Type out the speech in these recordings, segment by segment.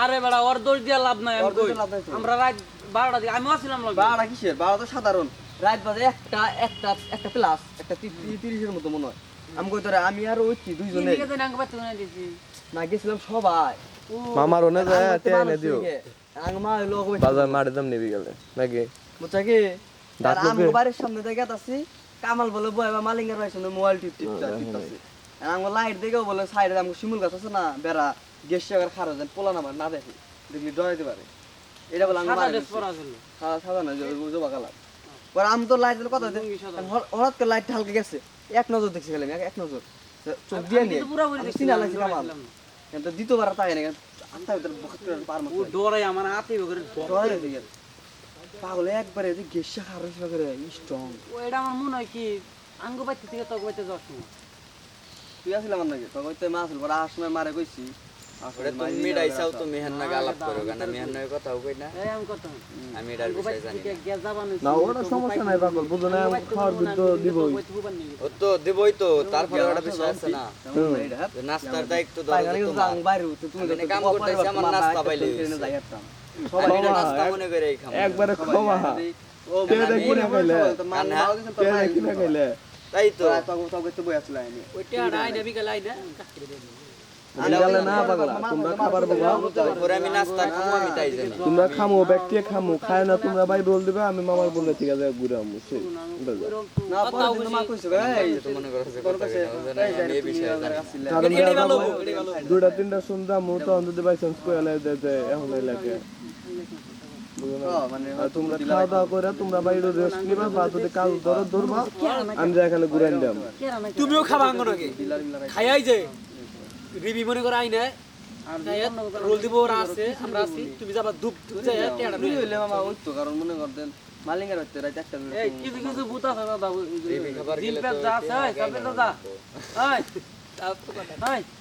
আরে বেড়া ওর দোষ দিয়া লাভ নাই আমি কই। আমরা রাত বারোটা দিকে আমিও ছিলাম লগে। বারোটা কিসের? তো সাধারণ। রাত বাজে একটা একটা একটা প্লাস একটা মতো মনে হয়। আমি কই তোরে আমি আর ওই দুইজনে নাঙ্গ না দিছি। না গেছিলাম সবাই। ও, মামার ওনে যায় তে এনে দিও। হইগে। আঙ্গ মা বাজার মারে দাম নিবি গেলে নাকি? বুঝছা কি? দাঁত লোকে? বাড়ির সামনে থেকে আছি কামাল বলে বয় বা মালিঙ্গার ভাই মোবাইল টিপ টিপ টিপতাছে আমগো লাইট দেখেও বলে সাইডে আমগো শিমুল গাছ আছে না বেড়া চাকার খারো যেন পোলা নামার না দেখি দেখলি ডরাইতে পারে এটা বলে আমগো সাদা না জবা কালার। পরে আমি তো লাইট কথা। হঠাৎ করে লাইট হালকা গেছে। এক নজর দেখছি খালি এক- নজর। চোখ দিয়ে নিয়ে কিন্তু চিনা না, লাগছে কামাল। দ্বিতীয়বার তাই না আনতে ভিতরে বকত করে পার ও ডরাই আমার হাতে। ডরাই পাগল একবারে যে গেসা খারো করে স্ট্রং ও এটা আমার মনে হয় কি আঙ্গ পাইতে থেকে তক পাইতে যাওয়ার সময়। তুই আসলাম নাকি? তো মাছ পরে আসার সময় মারে কইছি। ওরে তুমি মিডাইছাও তো মেহান নাগে আলাপ করো কেন? মেহান নাগে কথাও কই না। এই আমি কত আমি এটার বিষয়ে জানি না। না ওটা সমস্যা নাই পাগল বুঝো না আমি খাওয়ার তো দিবই। ও তো দিবই তো তারপরে ওটা বিষয় আছে না। নাস্তার দায়িত্ব ধরো তোমার। আমি বাইরে হতে তুমি কাম করতেছি, আমার নাস্তা পাইলে এটা নাস্তা মনে করে খাব একবারে ক্ষমা। ও তে মানে দেখি না তাই তো। তখন তখন তো বই আসলে আমি। ওইটা কাটতে দেব। আমি গেলে না তোমরা খাবার বাবা পরে আমি নাস্তা খাব আমি তাই জানি। তোমরা খামো ব্যক্তি খামো। খায় না তোমরা ভাই রোল দিবে আমি মামার বলে ঠিক আছে ঘুরে আমু মনে দুটা তিনটা শুনতাম মু তো অন্তত বাই চান্স করে এখন এলাকে বুঝো না? আর তোমরা খাওয়া দাওয়া করে তোমরা বাইরে রেস্ট নিবা বা যদি কাজ ধরো ধরবা। আমি ঘুরে আনলাম। তুমিও খাবা মিলার খাইয়াই যে। রিবি মনে করে আইনে রোল দিব ওরা আছে আমরা আছি। তুমি যাবা তুই হইলে মামা ওই তো কারণ মনে করতেন মালিঙ্গার হইতে রাত একটা এই কিছু কিছু বুতা পেট যা আছে সবে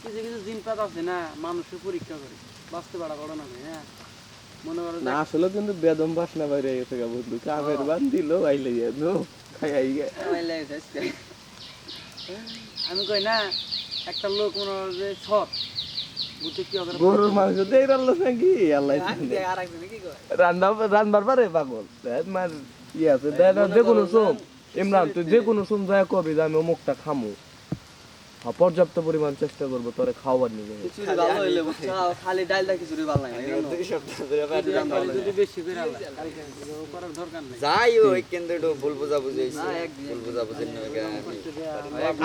কিছু কিছু পেট না মানুষের পরীক্ষা করে। বাঁচতে পারা বড় না হ্যাঁ। মনে করো না আসলে কিন্তু বেদম বাসনা বাইরে গেছে গা বন্ধু। কামের বান দিল আইলে নো? খাই আই গে আমি কই না একটা লোক মনে করো যে সৎ। গরুর মাংস দেই রান্না নাকি? আল্লাহ জানে। আর একদিন কি রান্না রান্নার পারে পাগল। মার ই আছে যে কোনো সোম ইমরান তুই যে কোনো সোম যায় কবি যে আমি অমুকটা খামু। হ্যাঁ, পর্যাপ্ত পরিমাণ চেষ্টা করব তোরে খাওয়ার বুঝছ খালি ডালটা খিচুড়ি ভালো লাগে যদি বেশি করে করার দরকার নাই। যাই ওই কেন্দ্র একটু ভুল বুঝাবুঝি হয়েছে। ভুল বুঝাবুঝির নইগে আমি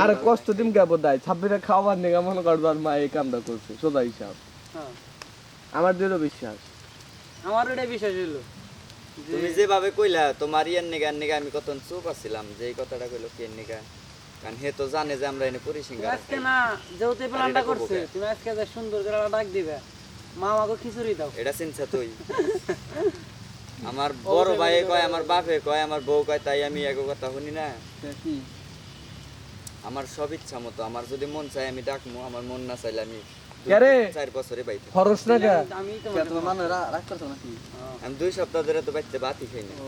আরে কষ্ট দিম কে বোধায় ছাব্বিরে খাওয়ার নিগে মনে করব আর মা এই কামটা করছে সোজা হিসাব। হ্যাঁ। আমার দৃঢ় বিশ্বাস। আমার এটাই বিশ্বাস হইল যে তুমি যেভাবে কইলা তোমার ইয়ার নিগা নিগা আমি কত চুপ আছিলাম যে এই কথাটা কইলো কে নিগা কারণ হে তো জানে যে আমরা এনে পরিসিঙ্গা আজকে না যেহেতু প্ল্যানটা করছে তুমি আজকে যে সুন্দর করে ডাক দিবে মা আমাকে খিচুড়ি দাও। এটা চিনছা তুই। আমার বড় ভাই কয় আমার বাপে কয় আমার বউ কয় তাই আমি এক কথা শুনি না। আমার সব ইচ্ছা মতো আমার যদি মন চাই আমি ডাকমু আমার মন না চাইলে আমি আমি দুই সপ্তাহ ধরে তো বাইতে বাতি খাই না।